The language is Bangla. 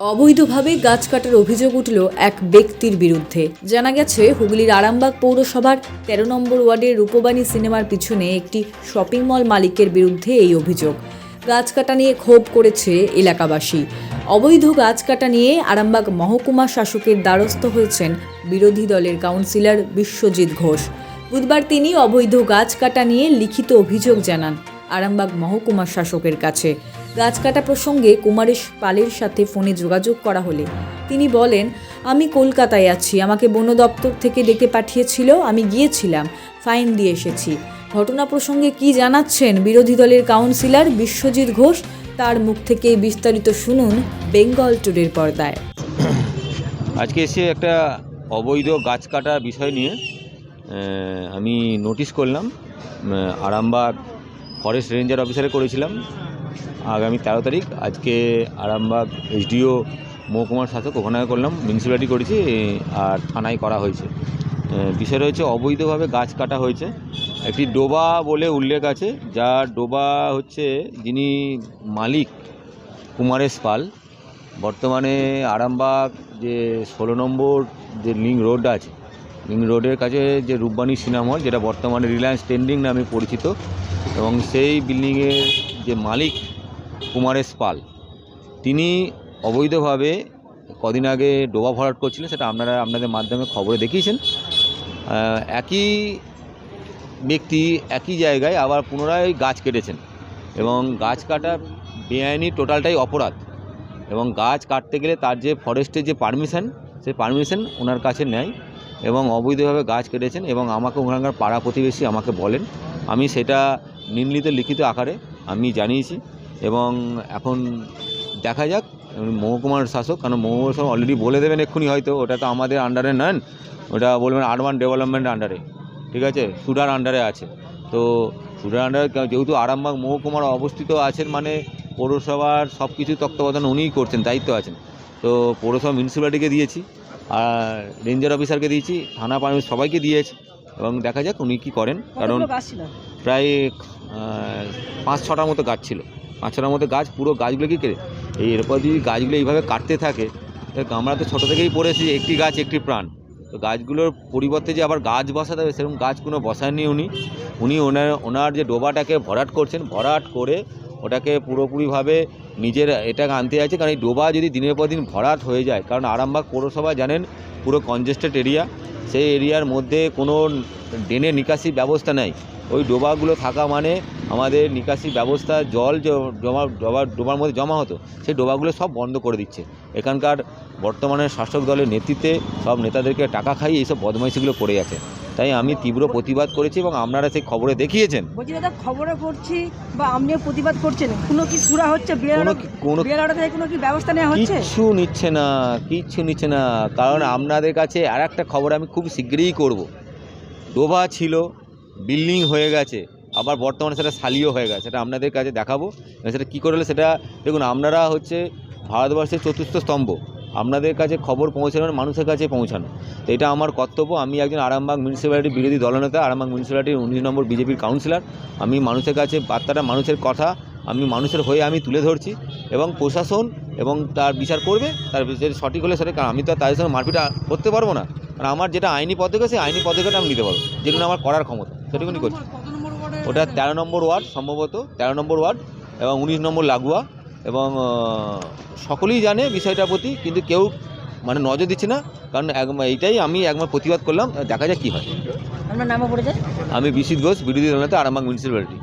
অবৈধভাবে গাছ কাটার অভিযোগ উঠল এক ব্যক্তির বিরুদ্ধে। জানা গেছে, হুগলির আরামবাগ পৌরসভার তেরো নম্বর ওয়ার্ডের রূপবাণী সিনেমার পিছনে একটি শপিং মল মালিকের বিরুদ্ধে এই অভিযোগ। গাছ কাটা নিয়ে ক্ষোভ করেছে এলাকাবাসী। অবৈধ গাছ কাটা নিয়ে আরামবাগ মহকুমা শাসকের দ্বারস্থ হয়েছেন বিরোধী দলের কাউন্সিলর বিশ্বজিৎ ঘোষ। বুধবার তিনি অবৈধ গাছ কাটা নিয়ে লিখিত অভিযোগ জানান আরামবাগ মহকুমা শাসকের কাছে। গাছ কাটা প্রসঙ্গে কুমারেশ পালের সাথে ফোনে যোগাযোগ করা হলে। তিনি বলেন, আমি কলকাতায় আছি, আমাকে বন দপ্তর থেকে ডেকে পাঠিয়েছিল, আমি গিয়েছিলাম, ফাইন দিয়ে এসেছি। ঘটনা প্রসঙ্গে কি জানাচ্ছেন বিরোধী দলের কাউন্সিলর বিশ্বজিৎ ঘোষ, তার মুখ থেকে বিস্তারিত শুনুন বেঙ্গল টুডের পর্দায়। আজকে এসে একটা অবৈধ গাছ কাটার বিষয় নিয়ে আমি নোটিশ করলাম। আরামবাগ ফরেস্ট রেঞ্জার অফিসারে করেছিলাম। আগামী তেরো তারিখ। আজকে আরামবাগ এইচডিও মহকুমার শাসক ওখানে করলাম মিউনিসিপ্যালিটি করেছি, আর থানায় করা হয়েছে। বিষয়টা হচ্ছে অবৈধভাবে গাছ কাটা হয়েছে। একটি ডোবা বলে উল্লেখ আছে, যার ডোবা হচ্ছে যিনি মালিক কুমারেশ পাল। বর্তমানে আরামবাগ যে ষোলো নম্বর যে লিং রোড আছে, লিং রোডের কাছে যে রূপবাণী সিনেমা হল, যেটা বর্তমানে রিলায়েন্স ট্রেন্ডিং নামে পরিচিত, এবং সেই বিল্ডিংয়ের যে মালিক কুমারেশ পাল, তিনি অবৈধভাবে কদিন আগে ডোবা ভরাট করছিলেন, সেটা আপনারা আপনাদের মাধ্যমে খবরে দেখিয়েছেন। একই ব্যক্তি একই জায়গায় আবার পুনরায় গাছ কেটেছেন এবং গাছ কাটা বেআইনি টোটালটাই অপরাধ এবং গাছ কাটতে গেলে তার যে ফরেস্টের যে পারমিশন, সেই পারমিশন ওনার কাছে নেয় এবং অবৈধভাবে গাছ কেটেছেন এবং আমাকে ওখানকার পাড়া প্রতিবেশী আমাকে বলেন, আমি সেটা নিম্নিত লিখিত আকারে আমি জানিয়েছি এবং এখন দেখা যাক মহকুমার শাসক, কারণ মহকুমার শাসক অলরেডি বলে দেবেন এক্ষুনি হয়তো, ওটা তো আমাদের আন্ডারে নেন ওটা বলবেন আরবান ডেভেলপমেন্ট আন্ডারে ঠিক আছে? সুডার আন্ডারে আছে। তো সুডার আন্ডারে যেহেতু আরামবাগ মহকুমার অবস্থিত আছেন মানে পৌরসভার সব কিছু তত্ত্বাবধান উনিই করছেন, দায়িত্ব আছেন। তো পৌরসভা মিউনিসিপ্যালিটিকে দিয়েছি, আর রেঞ্জার অফিসারকে দিয়েছি, থানা পারমিট সবাইকে দিয়েছি। এবং দেখা যাক উনি কী করেন। কারণ প্রায় পাঁচ ছটার মতো গাছ ছিল। পাঁচ ছটার মতো গাছ পুরো গাছগুলো কি কেড়ে এই এরপর যদি গাছগুলো এইভাবে কাটতে থাকে তো আমরা তো ছোটো থেকেই পড়েছি একটি গাছ একটি প্রাণ। তো গাছগুলোর পরিবর্তে যে আবার গাছ বসাতে হবে সেরকম গাছ কোনো বসায়নি উনি। উনি ওনার ওনার যে ডোবাটাকে ভরাট করছেন ভরাট করে ওটাকে পুরোপুরিভাবে নিজের এটাকে আনতে চাইছে কারণ এই ডোবা যদি দিনের পর দিন ভরাট হয়ে যায় কারণ আরামবাগ পৌরসভা জানেন পুরো কনজেস্টেড এরিয়া। সেই এরিয়ার মধ্যে কোনো ড্রেনের নিকাশি ব্যবস্থা নেই। ওই ডোবাগুলো থাকা মানে আমাদের নিকাশি ব্যবস্থা জল জমা, ডোবা, ডোবার মধ্যে জমা হতো। সেই ডোবাগুলো সব বন্ধ করে দিচ্ছে। এখানকার বর্তমানে শাসক দলের নেতৃত্বে সব নেতাদেরকে টাকা খাইয়ে এইসব বদমাইশিগুলো করে গেছে। তাই আমি তীব্র প্রতিবাদ করেছি এবং আপনারা সেই খবরে দেখিয়েছেন। বলছি দাদা খবরে পড়ছি বা আপনিও প্রতিবাদ করছেন? কোনো কি সুরা হচ্ছে? কোনো কি- কোনো কোনো কি ব্যবস্থা নেওয়া হচ্ছে? কিচ্ছু নিচ্ছে না কিচ্ছু নিচ্ছে না। কারণ আপনাদের কাছে আর একটা খবর আমি খুব শীঘ্রই করব। ডোবা ছিল বিল্ডিং হয়ে গেছে আবার বর্তমানে সেটা সালিও হয়ে গেছে। সেটা আপনাদের কাছে দেখাবো। সেটা কী করে হলে সেটা দেখুন আপনারা হচ্ছে ভারতবর্ষের চতুর্থ স্তম্ভ। আপনাদের কাছে খবর পৌঁছানো মানে মানুষের কাছে পৌঁছানো। তো এটা আমার কর্তব্য। আমি একজন আরামবাগ মিউনিসিপ্যালিটির বিরোধী দলনেতা আরামবাগ মিউনিসিপ্যালিটির উনিশ নম্বর বিজেপির কাউন্সিলর আমি মানুষের কাছে বার্তাটা মানুষের কথা আমি মানুষের হয়ে আমি তুলে ধরছি এবং প্রশাসন এবং তার বিচার করবে তার বিচার সঠিক হলে সেটা আমি তো তাদের সঙ্গে মারপিট করতে পারব না। কারণ আমার যেটা আইনি পদক্ষেপ সেই আইনি পদক্ষেপটা আমি নিতে পারব। যেগুলো আমার করার ক্ষমতা সেটুকুনি করছি। ওটা তেরো নম্বর ওয়ার্ড সম্ভবত তেরো নম্বর ওয়ার্ড এবং উনিশ নম্বর লাগোয়া। এবং সকলেই জানে বিষয়টার প্রতি কিন্তু কেউ মানে নজর দিচ্ছে না কারণ এইটাই আমি একবার প্রতিবাদ করলাম দেখা যাক কী হয়। আমার নামও পড়ে যায় আমি বিশিত ঘোষ বিরোধী দলনেতা আরামবাগ মিউনিসিপ্যালিটি